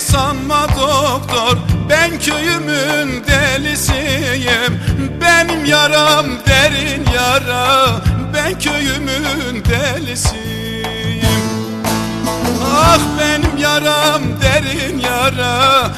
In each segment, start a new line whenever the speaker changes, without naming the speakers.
Sanma doktor ben köyümün delisiyim. Benim yaram derin yara ben köyümün delisiyim. Ah benim yaram derin yara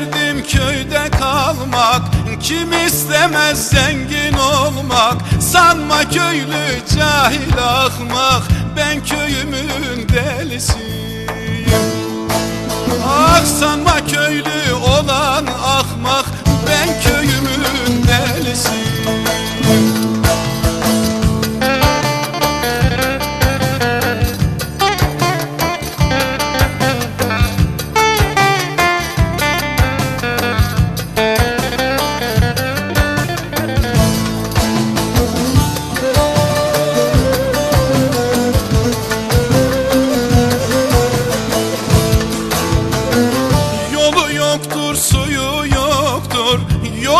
İsterdim köyde kalmak. Kim istemez zengin olmak? Sanma köylü cahil ahmak. Ben köyümün delisiyim. Ah sanma köylü olan ahmak. Ben köyümün delisiyim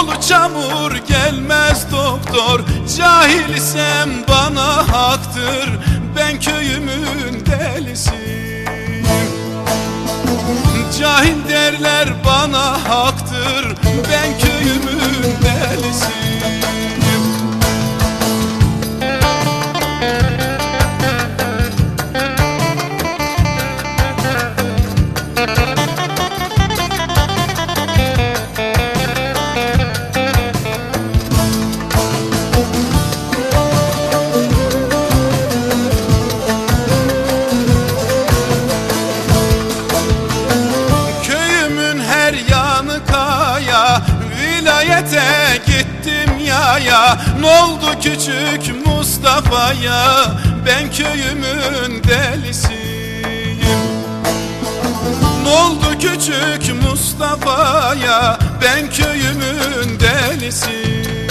Yolu çamur gelmez doktor. Cahil isem bana haktır. Ben köyümün delisiyim. Cahil derler bana haktır. Ben köyümün gittim yaya. N'oldu küçük Mustafa'ya? Ben köyümün delisiyim. N'oldu küçük Mustafa'ya? Ben köyümün delisiyim